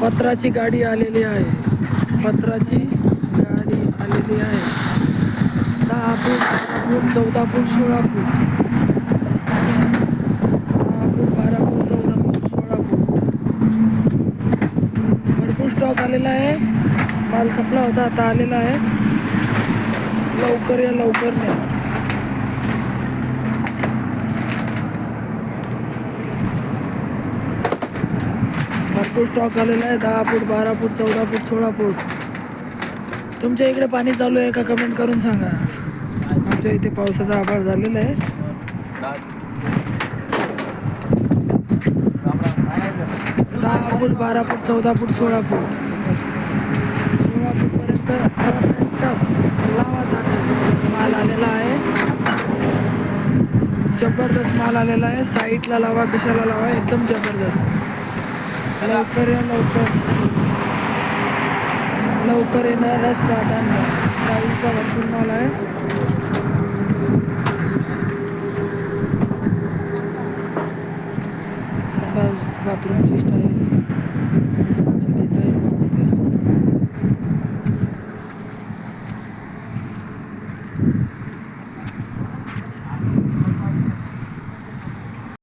पत्राची गाडी आलेली आहे. पत्राची गाडी आलेली आहे. दहा फूट बारा फूट चौदा फूट सोळा फूट. दहा फूट बारा फूट चौदा फूट सोळा फूट. भरपूर स्टॉक आलेला आहे. माल संपला होता आता आलेला आहे. लवकर या लवकर न्या. भरपूर स्टॉक आलेला आहे दहा फूट बारा फूट चौदा फूट सोळा फूट. तुमच्या इकडे पाणी चालू आहे का कमेंट करून सांगा. आमच्या इथे पावसाचा आभाळ झालेला आहे. दहा फूट बारा फूट चौदा फूट सोळा फूट. सोळा फूटपर्यंत लावा माल आलेला आहे. जबरदस्त माल आलेला आहे. साईडला लावा कशाला लावा एकदम जबरदस्त. लवकर या लवकर. लवकर येणारच प्राधान्य गाईचा भरपूर माल आहे बाथरूमची स्टाईल